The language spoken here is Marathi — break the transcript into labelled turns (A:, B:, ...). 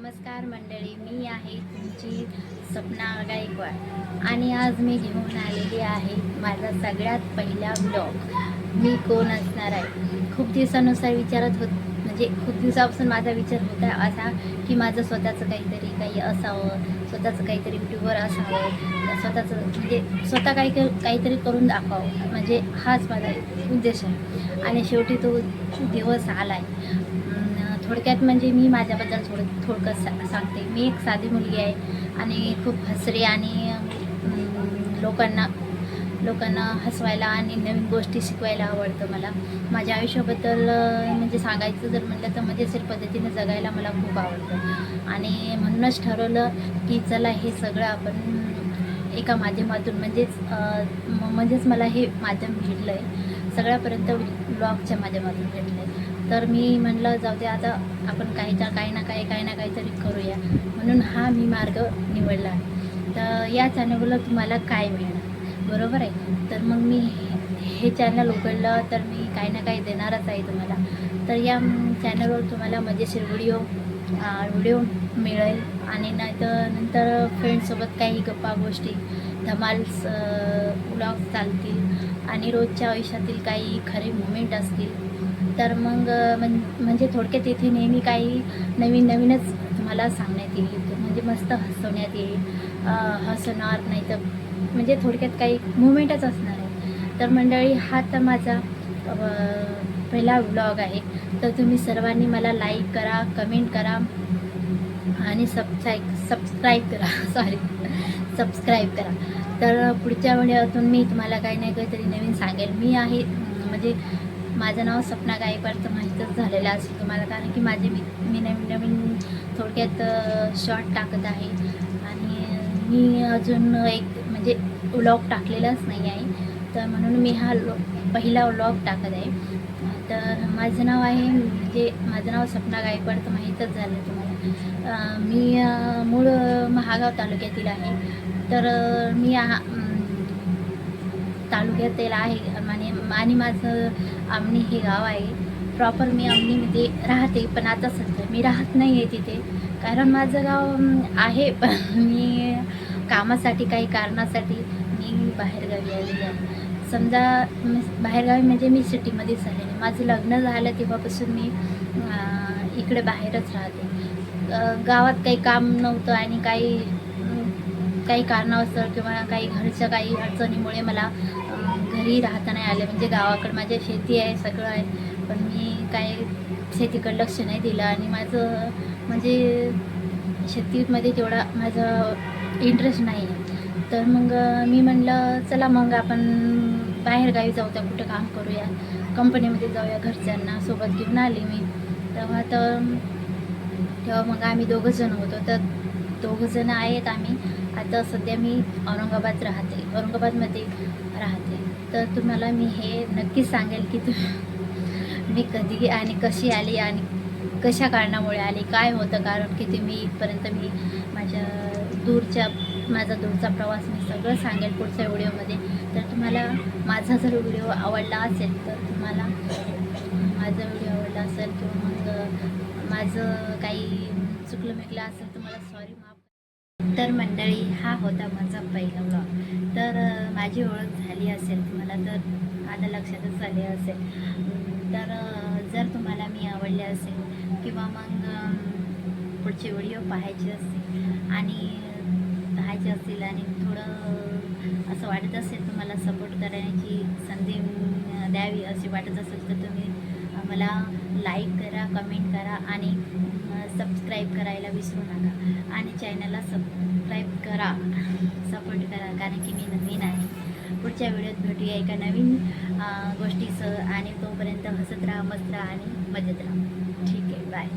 A: नमस्कार मंडळी मी आहे तुमची सपना गायकवाड आणि आज मी घेऊन आलेली आहे माझा सगळ्यात पहिला ब्लॉग मी कोण असणार आहे? खूप दिवसानुसार विचारत होत म्हणजे खूप दिवसापासून माझा विचार होता असा की माझं स्वतःचं काहीतरी काही असावं स्वतःचं काहीतरी युट्यूबवर असावं स्वतःचं म्हणजे स्वतः काही काहीतरी करून दाखवावं. म्हणजे हाच माझा उद्देश आहे. आणि शेवटी तो दिवस आला आहे थोडक्यात म्हणजे मी माझ्याबद्दल थोडं थोडकं सा सांगते. मी एक साधी मुलगी आहे आणि खूप हसरे आणि लोकांना लोकांना हसवायला आणि नवीन गोष्टी शिकवायला आवडतं मला. माझ्या आयुष्याबद्दल म्हणजे सांगायचं जर म्हटलं तर मजेशीर पद्धतीने जगायला मला खूप आवडतं. आणि म्हणूनच ठरवलं की चला हे सगळं आपण एका माध्यमातून म्हणजेच म- म्हणजेच मला हे माध्यम भेटलं आहे सगळ्यापर्यंत ब्लॉगच्या माध्यमातून भेटलं आहे तर मी म्हणलं जाऊ दे आता आपण काही तर काही ना काही काही ना काहीतरी करूया. म्हणून हा मी मार्ग निवडला. आहे तर या चॅनलला तुम्हाला काय मिळणार? बरोबर आहे? तर मग मी हे- चॅनल उघडलं तर मी काही ना काही देणारच आहे तुम्हाला. तर या चॅनलवर तुम्हाला मजेशीर व्हिडिओ व्हिडिओ मिळेल. आणि नाहीतर नंतर फ्रेंडसोबत काही गप्पा गोष्टी धमाल ब्लॉग चालतील. आणि रोजच्या आयुष्यातील काही खरे मुमेंट असतील तर मग म्हणजे थोडक्यात इथे नेहमी काही नवीन नवीनच तुम्हाला सांगण्यात येईल. म्हणजे मस्त हसवण्यात येईल हसवणार नाही तर म्हणजे थोडक्यात काही मुमेंटच असणार आहे. तर मंडळी हा तर माझा पहिला व्लॉग आहे. तर तुम्ही सर्वांनी मला लाईक करा कमेंट करा आणि सबस्क्राईब सबस्क्राईब करा. सॉरी सबस्क्राईब करा. तर पुढच्या व्हिडिओतून मी तुम्हाला काही नाही काहीतरी नवीन सांगेल. मी आहे म्हणजे माझं नाव सपना गायकवाड तर माहीतच झालेलं असेल तुम्हाला कारण की माझे मी मी नवीन नवीन थोडक्यात शॉर्ट टाकत आहे. आणि मी अजून एक म्हणजे व्लॉग टाकलेलाच नाही आहे. तर म्हणून मी हा लो पहिला व्लॉग टाकत आहे. तर माझं नाव आहे म्हणजे माझं नाव सपना गायकवाड तर माहीतच झालं तुम्हाला. मी मूळ महागाव तालुक्यातील आहे. तर मी आ- अं, तालुक्यातील आहे आणि आणि माझं आमणी हे गाव आहे. प्रॉपर मी आमणीमध्ये राहते पण आता सध्या मी राहत नाही आहे तिथे. कारण माझं गाव आहे पण मी कामासाठी काही कारणासाठी मी बाहेरगावी आलेली आहे. समजा मी बाहेरगावी म्हणजे मी सिटीमध्येच आलेली माझं लग्न झालं तेव्हापासून मी इकडे बाहेरच राहते. गावात काही काम नव्हतं आणि काही काही कारणास्तव किंवा काही घरच्या काही अडचणीमुळे मला घरी राहता नाही आले. म्हणजे गावाकडे माझ्या शेती आहे सगळं आहे. पण मी काही शेतीकडे लक्ष नाही दिलं. आणि माझं म्हणजे शेतीमध्ये तेवढा माझं इंटरेस्ट नाही आहे तर मग मी म्हणलं चला मग आपण बाहेरगावी जाऊ त्या कुठं काम करूया? कंपनीमध्ये जाऊया घरच्यांना सोबत घेऊन आली मी. तेव्हा तर तेव्हा मग आम्ही दोघंजण होतो. तर दोघंजणं आहेत आम्ही. आता सध्या मी औरंगाबाद राहते. औरंगाबादमध्ये राहते. तर तुम्हाला मी हे नक्की सांगेल की तुम्ही मी कधी आणि कशी आली आणि कशा कारणामुळे आली काय होतं? कारण की तुम्ही इथपर्यंत मी माझ्या दूरच्या माझा दूरचा प्रवास मी सगळं सांगेल पुढच्या व्हिडिओमध्ये. तर तुम्हाला माझा जर व्हिडिओ आवडला असेल तर तुम्हाला माझा व्हिडिओ आवडला असेल किंवा मग माझं काही चुकलं मिकलं असेल तर मंडळी हा होता माझा पहिला ब्लॉग तर माझी ओळख झाली असेल तुम्हाला तर आता लक्षातच आले असेल. तर जर तुम्हाला मी आवडले असेल किंवा मग पुढचे व्हिडिओ पाहायचे असतील आणि पाहायचे असतील आणि थोडं असं वाटत असेल तुम्हाला सपोर्ट करण्याची संधी द्यावी अशी वाटत असेल तर तुम्ही मला लाईक करा कमेंट करा आणि सबस्क्राईब करायला विसरू नका. आणि चॅनलला सबस्क्राईब करा. सपोर्ट करा कारण की मी नवीन आहे. पुढच्या व्हिडिओत भेटूया एका नवीन गोष्टीसह आणि तोपर्यंत हसत राहा मस्त राहा आणि मजेत राहा. ठीक आहे बाय